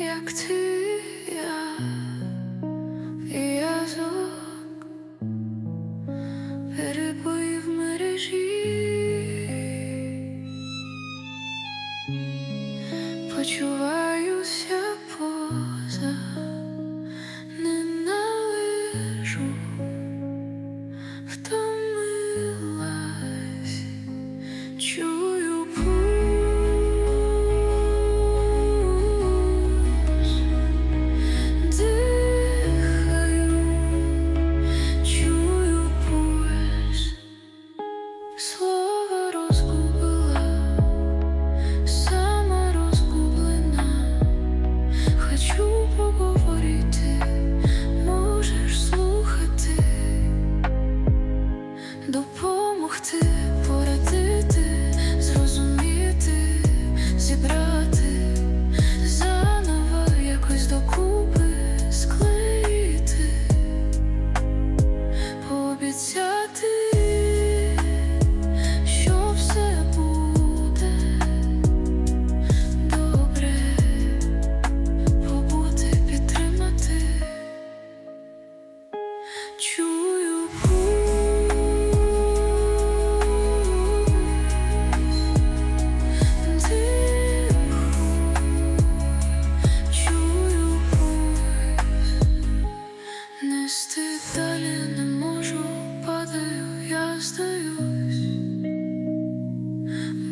як ти, я в'язок перебої в мережі, почуваюся.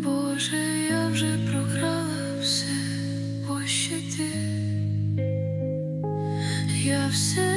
Боже, я вже програла все пощади, я все.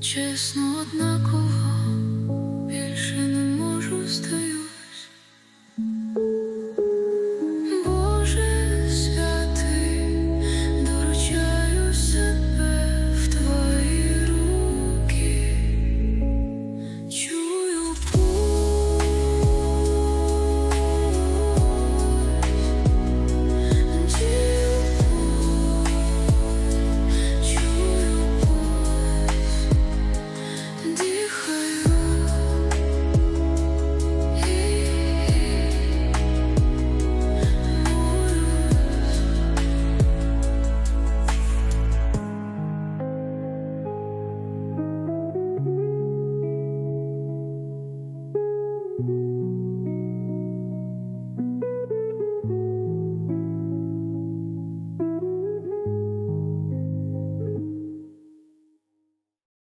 чесно однаково.